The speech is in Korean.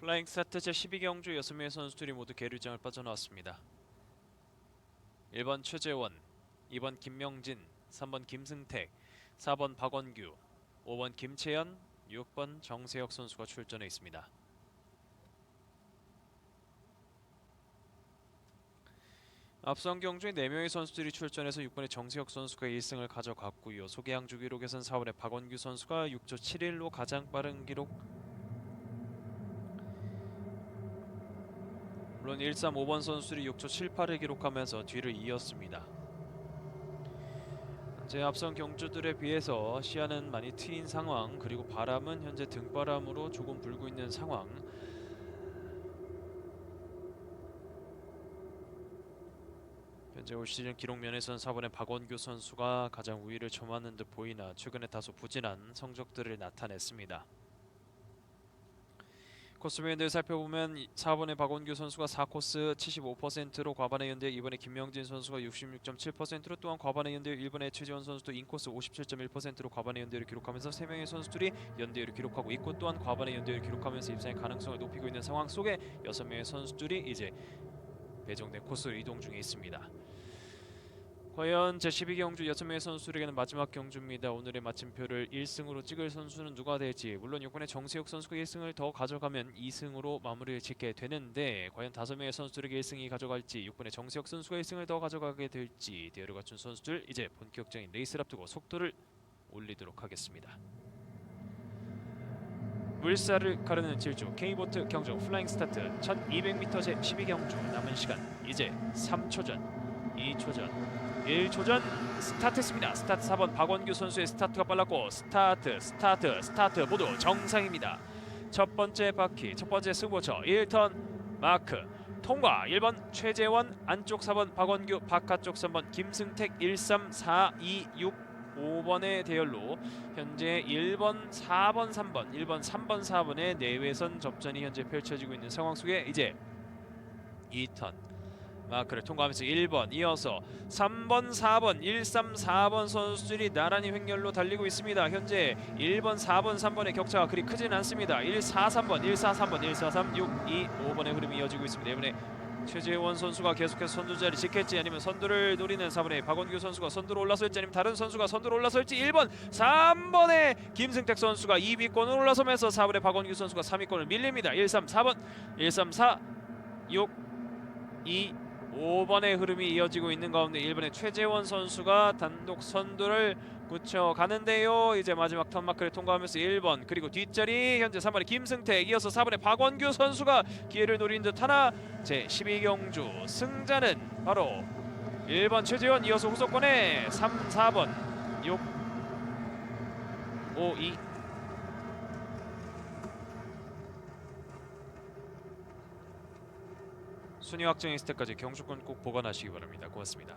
플라잉 스타트 제12경주 6명의 선수들이 모두 계류장을 빠져나왔습니다. 1번 최재원, 2번 김명진, 3번 김승택, 4번 박원규, 5번 김채연, 6번 정세혁 선수가 출전해 있습니다. 앞선 경주에 4명의 선수들이 출전해서 6번의 정세혁 선수가 1승을 가져갔고요. 소개양주 기록에선 4번의 박원규 선수가 6조 7일로 가장 빠른 기록 물론 135번 선수들이 6초 78을 기록하면서 뒤를 이었습니다. 현재 앞선 경주들에 비해서 시야는 많이 트인 상황 그리고 바람은 현재 등바람으로 조금 불고 있는 상황 현재 올 시즌 기록 면에서는 4번의 박원규 선수가 가장 우위를 점하는 듯 보이나 최근에 다소 부진한 성적들을 나타냈습니다. 코스 면들 살펴보면 4번의 박원규 선수가 4코스 75%로 과반에 연대 2번의 김명진 선수가 66.7%로 또한 과반에 연대 1번의 최지원 선수도 인코스 57.1%로 과반에 연대를 기록하면서 3명의 선수들이 연대를 기록하고 있고 또한 과반에 연대를 기록하면서 입상의 가능성을 높이고 있는 상황 속에 6명의 선수들이 이제 배정된 코스로 이동 중에 있습니다. 과연 제12경주 6명의 선수들에게는 마지막 경주입니다. 오늘의 마침표를 1승으로 찍을 선수는 누가 될지 물론 이번에 정세혁 선수가 1승을 더 가져가면 2승으로 마무리를 짓게 되는데 과연 5명의 선수들에게 1승이 가져갈지 6번의 정세혁 선수가 1승을 더 가져가게 될지 대열을 갖춘 선수들 이제 본격적인 레이스를 앞두고 속도를 올리도록 하겠습니다. 물살을 가르는 질주 K보트 경주 플라잉 스타트 1200m 제 12경주 남은 시간 이제 3초 전 2초 전 1초 전 스타트했습니다. 스타트 4번 박원규 선수의 스타트가 빨랐고 스타트 스타트 스타트 모두 정상입니다. 첫 번째 바퀴 첫 번째 승부처 1턴 마크 통과 1번 최재원 안쪽 4번 박원규 바깥쪽 3번 김승택 1 3 4 2 6 5번의 대열로 현재 1번 4번 3번 1번 3번 4번의 내외선 접전이 현재 펼쳐지고 있는 상황 속에 이제 2턴 마크를 통과하면서 1번 이어서 3번 4번 1 3 4번 선수들이 나란히 횡렬로 달리고 있습니다. 현재 1번 4번 3번의 격차가 그리 크진 않습니다. 1 4 3번 1 4 3번 1 4 3 6 2 5번의 흐름이 이어지고 있습니다. 이번에 최재원 선수가 계속해서 선두 자리 지킬지 아니면 선두를 노리는 4번의 박원규 선수가 선두로 올라설지 아니면 다른 선수가 선두로 올라설지 1번 3번의 김승택 선수가 2위권으로 올라서면서 4번의 박원규 선수가 3위권을 밀립니다. 1 3 4번 1 3 4 6 2 5번의 흐름이 이어지고 있는 가운데 1번의 최재원 선수가 단독 선두를 굳혀 가는데요. 이제 마지막 턴마크를 통과하면서 1번 그리고 뒷자리 현재 3번의 김승택 이어서 4번의 박원규 선수가 기회를 노린 듯 하나 제 12경주 승자는 바로 1번 최재원 이어서 후속권에 3, 4번 6, 5, 2 순위 확정 있을 때까지 경주권 꼭 보관하시기 바랍니다. 고맙습니다.